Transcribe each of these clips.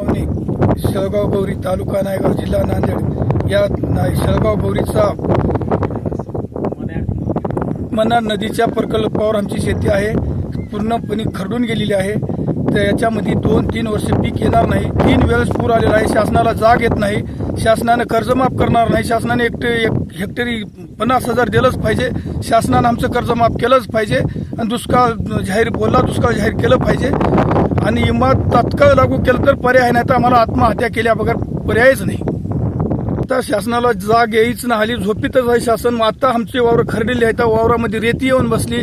पवनी शेळगाव गौरी तालुका नायगाव जिल्हा नांदेड. या ना- शेळगाव गौरीचा मन्नार नदीच्या प्रकल्पावर आमची शेती आहे. पूर्णपणे खरडून गेलेली आहे. तर याच्यामध्ये दोन तीन वर्ष पीक येणार नाही. तीन वेळेस पूर आलेला आहे. शासनाला जाग येत नाही. शासनानं कर्जमाफ करणार नाही. शासनाने एकटे एक हेक्टरी पन्नास हजार दिलंच पाहिजे. शासनानं आमचं कर्ज माफ केलंच पाहिजे. आणि दुष्काळ जाहीर बोलला दुष्काळ जाहीर केलं पाहिजे. आणि विमा तात्काळ लागू केलं तर पर्याय नाही. तर आम्हाला आत्महत्या केल्याबगर पर्यायच नाही. आता शासनाला जाग यायच ना आली झोपीतच आहे शासन. मग आता आमची वावर खरडलेली आहे त्या वावरामध्ये रेती येऊन बसली.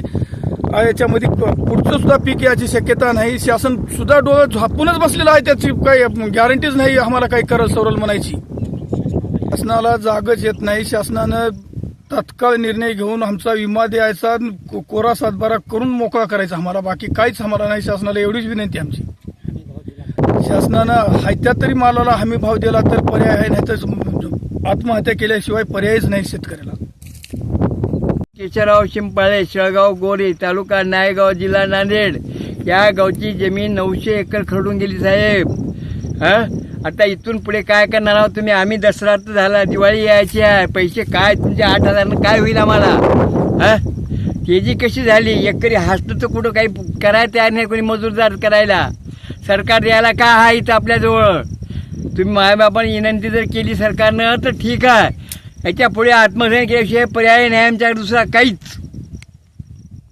याच्यामध्ये पुढचं सुद्धा पीक याची शक्यता नाही. शासन सुद्धा डोळं झापूनच बसलेलं आहे त्याची काही गॅरंटीच नाही आम्हाला काही करल सवरल म्हणायची. शासनाला जागच येत नाही. शासनानं तात्काळ निर्णय घेऊन आमचा विमा द्यायचा को- कोरा सातबारा करून मोकळा करायचा आम्हाला. बाकी काहीच आम्हाला नाही. शासनाला एवढीच विनंती आमची. शासनानं हायत्या तरी मालाला हमी भाव दिला तर पर्याय आहे. नाही तर आत्महत्या केल्याशिवाय पर्यायच नाही शेतकऱ्याला. केशवराव शिंपाळे शेळगाव गोरे तालुका नायगाव जिल्हा नांदेड. या गावची जमीन नऊशे एकर खरडून गेली साहेब. हा? आता इथून पुढे काय करणार आहोत तुम्ही? आम्ही दसरा तर झाला दिवाळी यायची आहे. पैसे काय तुमचे? आठ हजार काय होईल आम्हाला? हा? तेजी कशी झाली? एकरी हसतं तर कुठं काही करायला तयार नाही कोणी मजूरदार करायला. सरकार द्यायला का आहे इथं आपल्याजवळ? तुम्ही मायबापाने विनंती जर केली सरकारनं तर ठीक आहे. याच्यापुढे आत्महत्या केल्याशिवाय पर्याय नाही आमच्याकडे दुसरा काहीच.